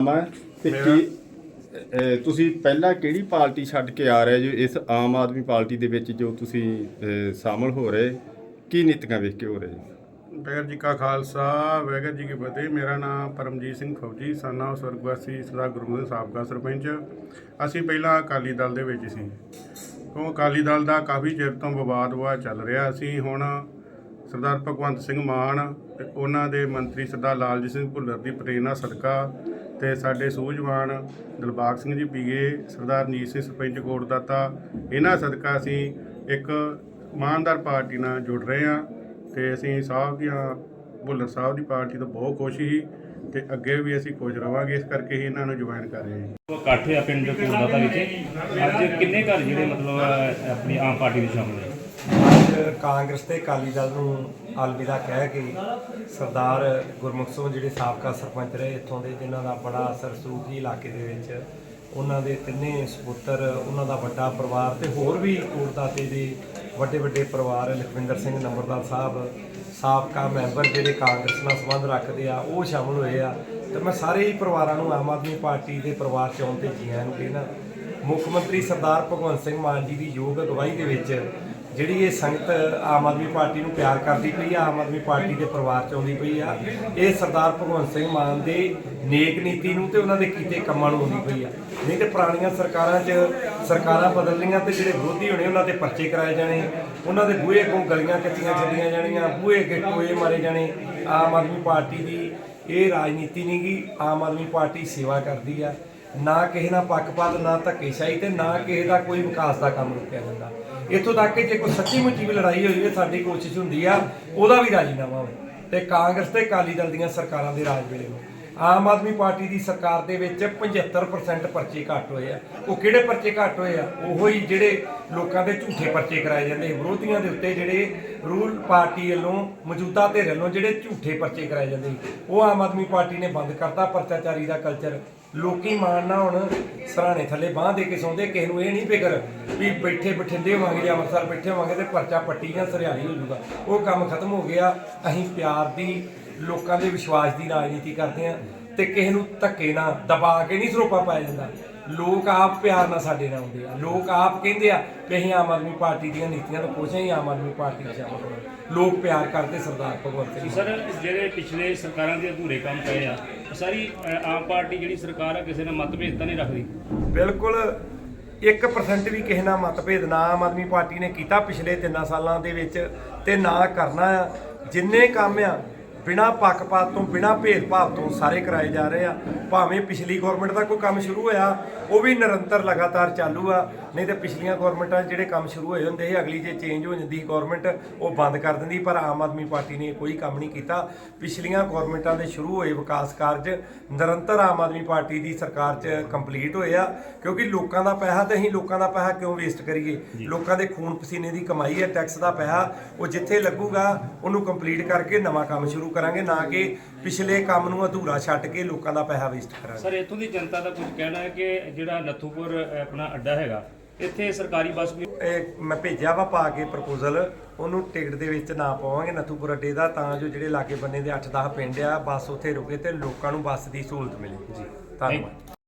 ਮੈਂ ਤੇ ਕੀ ਅਹ, ਤੁਸੀਂ ਪਹਿਲਾਂ ਕਿਹੜੀ ਪਾਰਟੀ ਛੱਡ ਕੇ ਆ ਰਹੇ ਜੋ ਇਸ ਆਮ ਆਦਮੀ ਪਾਰਟੀ ਦੇ ਵਿੱਚ ਜੋ ਤੁਸੀਂ ਅਹ, ਸ਼ਾਮਲ ਹੋ ਰਹੇ ਕੀ ਨੀਤੀਆਂ ਵੇਖ ਕੇ ਹੋ ਰਹੇ ਜੀ ਵਾਹਿਗੁਰੂ ਜੀ ਕਾ ਖਾਲਸਾ ਵਾਹਿਗੁਰੂ ਜੀ ਕੀ ਫਤਿਹ। ਮੇਰਾ ਨਾਮ ਪਰਮਜੀਤ ਸਿੰਘ ਫੌਜੀ ਸਾਨਾ ਸਵਰਗਵਾਸੀ ਸਰਦਾਰ ਗੁਰਮੁਖ ਸਾਬਕਾ ਸਰਪੰਚ। ਅਸੀਂ ਪਹਿਲਾਂ ਅਕਾਲੀ ਦਲ ਦੇ ਵਿੱਚ ਸੀ। ਉਹ ਅਕਾਲੀ ਦਲ ਦਾ ਕਾਫੀ ਚਿਰ ਤੋਂ ਵਿਵਾਦ ਵਾ ਚੱਲ ਰਿਹਾ ਅਸੀਂ ਹੁਣ ਸਰਦਾਰ ਭਗਵੰਤ ਸਿੰਘ ਮਾਨ ਤੇ ਉਹਨਾਂ ਦੇ ਮੰਤਰੀ ਸਰਦਾਰ ਲਾਲਜੀਤ ਸਿੰਘ ਭੁੱਲਰ ਦੀ ਪ੍ਰੇਰਣਾ ਸਦਕਾ ਤੇ ਸਾਡੇ ਸੂਝਵਾਨ ਦਿਲਬਾਗ ਸਿੰਘ ਜੀ ਪੀਏ, ਸਰਦਾਰ ਰਣਜੀਤ ਸਿੰਘ ਸਰਪੰਚ ਕੋਟਦਾਤਾ ਇਹਨਾਂ ਸਦਕਾ ਅਸੀਂ ਇੱਕ ਇਮਾਨਦਾਰ ਪਾਰਟੀ ਨਾਲ ਜੁੜ ਰਹੇ ਹਾਂ ਤੇ ਅਸੀਂ ਸਾਹਿਬ ਦੀਆਂ, ਭੁੱਲਰ ਸਾਹਿਬ ਦੀ ਪਾਰਟੀ ਤੋਂ ਬਹੁਤ ਖੁਸ਼ ਸੀ ਤੇ ਅੱਗੇ ਵੀ ਅਸੀਂ ਖੁਸ਼ ਰਵਾਂਗੇ, ਇਸ ਕਰਕੇ ਹੀ ਇਹਨਾਂ ਨੂੰ ਜੁਆਇਨ ਕਰ ਰਹੇ ਹਾਂ। ਉਹ ਇਕੱਠ ਆ ਪਿੰਡ ਕੋਲਦਾਤਾ ਵਿੱਚ। ਅੱਜ ਕਿੰਨੇ ਘਰ ਜਿਹੜੇ ਮਤਲਬ ਆਪਣੀ ਆਮ ਪਾਰਟੀ ਵਿੱਚ ਸ਼ਾਮਲ ਹੋਏ ਅੱਜ ਕਾਂਗਰਸ ਤੇ ਅਕਾਲੀ ਦਲ ਨੂੰ ਅਲਵਿਦਾ ਕਹਿ ਕੇ ਸਰਦਾਰ ਗੁਰਮੁਖ ਸਿੰਘ ਜਿਹੜੇ ਸਾਬਕਾ ਸਰਪੰਚ ਰਹੇ ਇੱਥੋਂ ਦੇ, ਜਿਨ੍ਹਾਂ ਦਾ ਬੜਾ ਅਸਰ ਸੂਖੀ ਇਲਾਕੇ ਦੇ ਵਿੱਚ, ਉਹਨਾਂ ਦੇ ਤਿੰਨੇ ਸਪੁੱਤਰ, ਉਹਨਾਂ ਦਾ ਵੱਡਾ ਪਰਿਵਾਰ ਤੇ ਹੋਰ ਵੀ ਕੋਟਦਾਤੇ ਦੇ ਵੱਡੇ ਵੱਡੇ ਪਰਿਵਾਰ ਲਖਵਿੰਦਰ ਸਿੰਘ, ਨੰਬਰਦਾਰ ਸਾਹਿਬ, ਸਾਬਕਾ ਮੈਂਬਰ ਜਿਹੜੇ ਕਾਂਗਰਸ ਨਾਲ ਸੰਬੰਧ ਰੱਖਦੇ ਆ, ਉਹ ਸ਼ਾਮਲ ਹੋਏ ਆ। ਤੇ ਮੈਂ ਸਾਰੇ ਹੀ ਪਰਿਵਾਰਾਂ ਨੂੰ ਆਮ ਆਦਮੀ ਪਾਰਟੀ ਦੇ ਪਰਿਵਾਰ ਚ ਆਉਣ ਤੇ ਜੀ ਆਇਆਂ ਨੂੰ ਕਹਿਣਾ ਮੁੱਖ ਮੰਤਰੀ ਸਰਦਾਰ ਭਗਵੰਤ ਸਿੰਘ ਮਾਨ ਜੀ ਦੀ ਯੋਗ ਅਗਵਾਈ ਦੇ ਵਿੱਚ ਜਿਹੜੀ ਇਹ ਸੰਗਤ ਆਮ ਆਦਮੀ ਪਾਰਟੀ ਨੂੰ ਪਿਆਰ ਕਰਦੀ ਪਈ ਆ, ਆਮ ਆਦਮੀ ਪਾਰਟੀ ਦੇ ਪਰਿਵਾਰ ਚ ਆਉਂਦੀ ਪਈ ਆ, ਇਹ ਸਰਦਾਰ ਭਗਵੰਤ ਸਿੰਘ ਮਾਨ ਦੇ ਨੇਕ ਨੀਤੀ ਨੂੰ ਤੇ ਉਹਨਾਂ ਦੇ ਕੀਤੇ ਕੰਮਾਂ ਨੂੰ ਆਉਂਦੀ ਪਈ ਆ। ਨਹੀਂ ਤੇ ਪੁਰਾਣੀਆਂ ਸਰਕਾਰਾਂ 'ਚ ਸਰਕਾਰਾਂ ਬਦਲਣੀਆਂ ਤੇ ਜਿਹੜੇ ਵਿਰੋਧੀ ਹੋਣੇ, ਉਹਨਾਂ ਤੇ ਪਰਚੇ ਕਰਾਏ ਜਾਣੇ, ਉਹਨਾਂ ਦੇ ਬੂਹੇ ਅੱਗੋਂ ਗਲੀਆਂ ਕੱਚੀਆਂ ਛੱਡੀਆਂ ਜਾਣੀਆਂ, ਬੂਹੇ ਅੱਗੇ ਟੋਏ ਮਾਰੇ ਜਾਣੇ। ਆਮ ਆਦਮੀ ਪਾਰਟੀ ਦੀ ਇਹ ਰਾਜਨੀਤੀ ਨਹੀਂ ਆਮ ਆਦਮੀ ਪਾਰਟੀ ਸੇਵਾ ਕਰਦੀ ਆ। ਨਾ ਕਿਸੇ ਨਾਲ ਪੱਖਪਾਤ ਨਾ ਧੱਕੇਸ਼ਾਹੀ ਤੇ ਨਾ ਕਿਸੇ ਦਾ ਕੋਈ ਵਿਕਾਸ ਦਾ ਕੰਮ ਰੁਕਿਆ ਜਾਂਦਾ। ਇੱਥੋਂ ਤੱਕ ਕਿ ਜੇ ਕੋਈ ਸੱਚੀ ਮੁੱਚੀ ਵੀ ਲੜਾਈ ਹੋਈ ਹੈ ਸਾਡੀ ਕੋਸ਼ਿਸ਼ ਹੁੰਦੀ ਆ, ਉਹਦਾ ਵੀ ਰਾਜੀਨਾਮਾ ਹੋਵੇ। ਤੇ ਕਾਂਗਰਸ ਤੇ ਅਕਾਲੀ ਦਲ ਦੀਆਂ ਸਰਕਾਰਾਂ ਦੇ ਰਾਜ ਵੇਲੇ ਹੋਵੇ ਆਮ ਆਦਮੀ ਪਾਰਟੀ ਦੀ ਸਰਕਾਰ ਦੇ ਵਿੱਚ 75% ਪਰਚੇ ਘੱਟ ਹੋਏ ਆ। ਉਹ ਕਿਹੜੇ ਪਰਚੇ ਘੱਟ ਹੋਏ ਆ? ਉਹੋ ਹੀ ਜਿਹੜੇ ਲੋਕਾਂ ਦੇ ਝੂਠੇ ਪਰਚੇ ਕਰਾਏ ਜਾਂਦੇ ਵਿਰੋਧੀਆਂ ਦੇ ਉੱਤੇ ਜਿਹੜੇ ਰੂਲ ਪਾਰਟੀ ਵੱਲੋਂ, ਮੌਜੂਦਾ ਧਿਰ ਵੱਲੋਂ ਜਿਹੜੇ ਝੂਠੇ ਪਰਚੇ ਕਰਾਏ ਜਾਂਦੇ ਉਹ ਆਮ ਆਦਮੀ ਪਾਰਟੀ ਨੇ ਬੰਦ ਕਰਤਾ। ਪਰਚਾਚਾਰੀ ਦਾ ਕਲਚਰ ਲੋਕੀ ਮਾਣ ਨਾ ਹੁਣ, ਸਰਾਣੇ ਥੱਲੇ ਬਾਹ ਦੇ ਕੇ ਸੌਂਦੇ। ਕਿਸੇ ਨੂੰ ਇਹ ਨਹੀਂ ਫਿਕਰ ਵੀ ਬੈਠੇ ਬਠਿੰਡੇ ਹੋਵਾਂਗੇ ਜਾਂ ਅੰਮ੍ਰਿਤਸਰ ਬੈਠੇ ਹੋਵਾਂਗੇ ਤੇ ਪਰਚਾ ਪੱਟੀ ਜਾਂ ਸਰਿਆਲੀ ਹੋ ਜਾਊਗਾ। ਉਹ ਕੰਮ ਖਤਮ ਹੋ ਗਿਆ। ਅਸੀਂ ਪਿਆਰ ਦੀ ਲੋਕਾਂ ਦੇ ਵਿਸ਼ਵਾਸ ਦੀ ਰਾਜਨੀਤੀ ਕਰਦੇ ਆ ਤੇ ਕਿਸੇ ਨੂੰ ਧੱਕੇ ਨਾਲ ਦਬਾ ਕੇ ਨਹੀਂ ਸਰੋਪਾ ਪਾਇਆ ਜਾਂਦਾ। ਲੋਕ ਆਪ ਪਿਆਰ ਨਾਲ ਸਾਡੇ ਨਾਲ ਆਉਂਦੇ ਆ। ਲੋਕ ਆਪ ਕਹਿੰਦੇ ਆ ਕਿ ਅਸੀਂ ਆਮ ਆਦਮੀ ਪਾਰਟੀ ਦੀਆਂ ਨੀਤੀਆਂ ਤੋਂ ਖੁਸ਼ ਹਾਂ ਆਮ ਆਦਮੀ ਪਾਰਟੀ ਵਿੱਚ ਸ਼ਾਮਲ ਹੋਣਾ ਲੋਕ ਪਿਆਰ ਕਰਦੇ ਸਰਦਾਰ ਭਗਵੰਤ ਸਿੰਘ। ਸਰ ਜਿਹੜੇ ਪਿਛਲੇ ਸਰਕਾਰਾਂ ਦੇ ਅਧੂਰੇ ਕੰਮ ਪਏ ਆ ਸਾਰੀ ਆਮ ਪਾਰਟੀ ਜਿਹੜੀ ਸਰਕਾਰ ਆ ਕਿਸੇ ਨਾਲ ਮਤਭੇਦ ਤਾਂ ਨਹੀਂ ਰੱਖਦੀ? ਬਿਲਕੁਲ 1% ਵੀ ਕਿਸੇ ਨਾਲ ਮਤਭੇਦ ਨਾ ਆਮ ਆਦਮੀ ਪਾਰਟੀ ਨੇ ਕੀਤਾ ਪਿਛਲੇ 3 ਸਾਲਾਂ ਦੇ ਵਿੱਚ ਤੇ ਨਾ ਕਰਨਾ ਆ। ਜਿੰਨੇ ਕੰਮ ਆ ਬਿਨਾ ਪੱਖਪਾਤ ਤੋਂ ਬਿਨਾ ਭੇਦਭਾਵ ਤੋਂ ਸਾਰੇ ਕਰਾਏ ਜਾ ਰਹੇ ਆ। ਭਾਵੇਂ ਪਿਛਲੀ ਗਵਰਨਮੈਂਟ ਦਾ ਕੋਈ ਕੰਮ ਸ਼ੁਰੂ ਹੋਇਆ ਉਹ ਵੀ ਨਿਰੰਤਰ ਲਗਾਤਾਰ ਚਾਲੂ ਆ। ਨਹੀਂ ਤੇ ਪਿਛਲੀਆਂ ਗਵਰਨਮੈਂਟਾਂ ਜਿਹੜੇ ਕੰਮ ਸ਼ੁਰੂ ਹੋਏ ਹੁੰਦੇ ਸੀ ਅਗਲੀ ਜੇ ਚੇਂਜ ਹੋ ਜਾਂਦੀ ਗਵਰਨਮੈਂਟ ਉਹ ਬੰਦ ਕਰ ਦਿੰਦੀ ਪਰ ਆਮ ਆਦਮੀ ਪਾਰਟੀ ਨੇ ਕੋਈ ਕੰਮ ਨਹੀਂ ਕੀਤਾ। ਪਿਛਲੀਆਂ ਗਵਰਨਮੈਂਟਾਂ ਦੇ ਸ਼ੁਰੂ ਹੋਏ ਵਿਕਾਸ ਕਾਰਜ ਨਿਰੰਤਰ ਆਮ ਆਦਮੀ ਪਾਰਟੀ ਦੀ ਸਰਕਾਰ 'ਚ ਕੰਪਲੀਟ ਹੋਏ ਆ ਕਿਉਂਕਿ ਲੋਕਾਂ ਦਾ ਪੈਸਾ ਤੇ ਅਸੀਂ ਲੋਕਾਂ ਦਾ ਪੈਸਾ ਕਿਉਂ ਵੇਸਟ ਕਰੀਏ? ਲੋਕਾਂ ਦੇ ਖੂਨ ਪਸੀਨੇ ਦੀ ਕਮਾਈ ਹੈ ਟੈਕਸ ਦਾ ਪੈਸਾ ਉਹ ਜਿੱਥੇ ਲੱਗੂਗਾ ਉਹਨੂੰ ਕੰਪਲੀਟ ਕਰਕੇ ਨਵਾਂ ਕੰਮ ਸ਼ੁਰੂ ਕਰਾਂਗੇ ਨਾ ਕਿ ਪਿਛਲੇ ਕੰਮ ਨੂੰ ਅਧੂਰਾ ਛੱਡ ਕੇ ਲੋਕਾਂ ਦਾ ਪੈਸਾ ਵੇਸਟ ਕਰਾਂਗੇ। ਸਰ ਇੱਥੋਂ ਦੀ ਜਨਤਾ ਦਾ ਕੁਝ ਕਹਿਣਾ ਹੈ ਕਿ ਜਿਹੜਾ ਨੱਥੂਪੁਰ ਆਪਣਾ ਅੱਡਾ ਹੈਗਾ ਇੱਥੇ ਸਰਕਾਰੀ ਬੱਸ ਵੀ ਮੈਂ ਭੇਜਿਆ ਵਾ ਪਾ ਕੇ ਪ੍ਰਪੋਜ਼ਲ ਉਹਨੂੰ ਟਿਕਟ ਦੇ ਵਿੱਚ ਨਾ ਪਾਵਾਂਗੇ ਨਥੂਪੁਰ ਅੱਡੇ ਦਾ ਤਾਂ ਜੋ ਜਿਹੜੇ ਲਾਗੇ ਬੰਨੇ ਦੇ 8-10 ਪਿੰਡ ਆ ਬੱਸ ਉੱਥੇ ਰੁਕੇ ਤੇ ਲੋਕਾਂ ਨੂੰ ਬੱਸ ਦੀ ਸਹੂਲਤ ਮਿਲੇ। ਜੀ। ਧੰਨਵਾਦ।